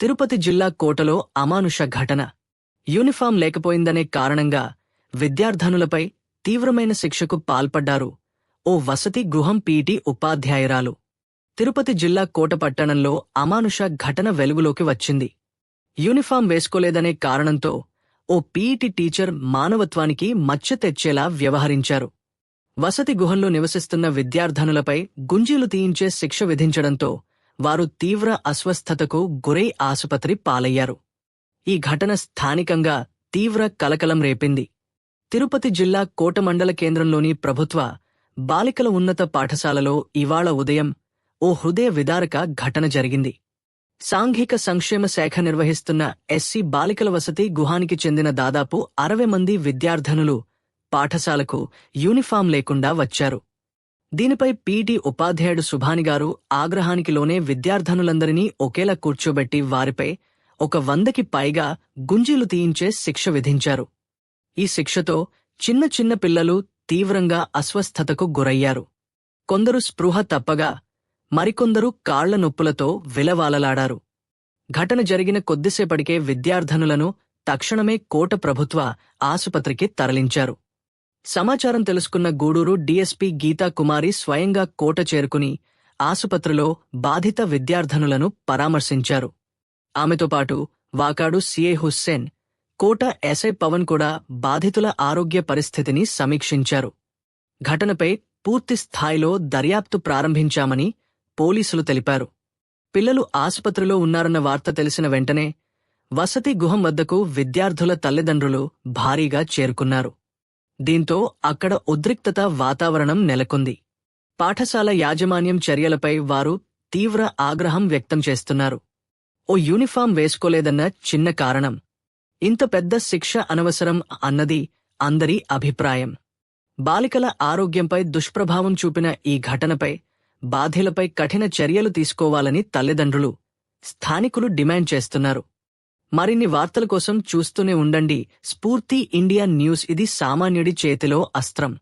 తిరుపతి జిల్లా కోటలో అమానుష ఘటన. యూనిఫామ్ లేకపోయిందనే కారణంగా విద్యార్థనులపై తీవ్రమైన శిక్షకు పాల్పడ్డారు ఓ వసతి గృహం పీటీ ఉపాధ్యాయురాలు. తిరుపతి జిల్లా కోట పట్టణంలో అమానుష ఘటన వెలుగులోకి వచ్చింది. యూనిఫాం వేసుకోలేదనే కారణంతో ఓ పీఈటీ టీచర్ మానవత్వానికి మచ్చ తెచ్చేలా వ్యవహరించారు. వసతి గుహంలో నివసిస్తున్న విద్యార్థనులపై గుంజీలు తీయించే శిక్ష విధించడంతో వారు తీవ్ర అస్వస్థతకు గురై ఆసుపత్రి పాలయ్యారు. ఈ ఘటన స్థానికంగా తీవ్ర కలకలం రేపింది. తిరుపతి జిల్లా కోట మండల కేంద్రంలోని ప్రభుత్వ బాలికల ఉన్నత పాఠశాలలో ఇవాళ ఉదయం ఓ హృదయ విదారక ఘటన జరిగింది. సాంఘిక సంక్షేమ శాఖ నిర్వహిస్తున్న ఎస్సీ బాలికల వసతి గుహానికి చెందిన దాదాపు అరవై మంది విద్యార్థనులు పాఠశాలకు యూనిఫామ్ లేకుండా వచ్చారు. దీనిపై పీటీ ఉపాధ్యాయుడు సుభాని గారు ఆగ్రహానికి లోనే విద్యార్థనులందరినీ ఒకేలా కూర్చోబెట్టి వారిపై ఒక వందకి పైగా గుంజీలు తీయించే శిక్ష విధించారు. ఈ శిక్షతో చిన్న చిన్న పిల్లలు తీవ్రంగా అస్వస్థతకు గురయ్యారు. కొందరు స్పృహ తప్పగా మరికొందరు కాళ్ళ నొప్పులతో విలవాలలాడారు. ఘటన జరిగిన కొద్దిసేపటికే విద్యార్థనులను తక్షణమే కోట ప్రభుత్వ ఆసుపత్రికి తరలించారు. సమాచారం తెలుసుకున్న గూడూరు డీఎస్పీ గీతా కుమారి స్వయంగా కోట చేరుకుని ఆసుపత్రిలో బాధిత విద్యార్థనులను పరామర్శించారు. ఆమెతో పాటు వాకాడు సిఏ హుస్సేన్ కోట ఎస్ఐ పవన్ కూడా బాధితుల ఆరోగ్య పరిస్థితిని సమీక్షించారు. ఘటనపై పూర్తి స్థాయిలో దర్యాప్తు ప్రారంభించామని పోలీసులు తెలిపారు. పిల్లలు ఆసుపత్రిలో ఉన్నారన్న వార్త తెలిసిన వెంటనే వసతి గుహం వద్దకు విద్యార్థుల తల్లిదండ్రులు భారీగా చేరుకున్నారు. దీంతో అక్కడ ఉద్రిక్తత వాతావరణం నెలకొంది. పాఠశాల యాజమాన్యం చర్యలపై వారు తీవ్ర ఆగ్రహం వ్యక్తం చేస్తున్నారు. ఓ యూనిఫాం వేసుకోలేదన్న చిన్న కారణం. ఇంత పెద్ద శిక్ష అనవసరం అన్నది అందరి అభిప్రాయం. బాలికల ఆరోగ్యంపై దుష్ప్రభావం చూపిన ఈ ఘటనపై బాధ్యులపై కఠిన చర్యలు తీసుకోవాలని తల్లిదండ్రులు స్థానికులు డిమాండ్ చేస్తున్నారు. మరిన్ని వార్తల కోసం చూస్తూనే ఉండండి స్ఫూర్తి ఇండియా న్యూస్ ఇది సామాన్యుడి చేతిలో అస్త్రం.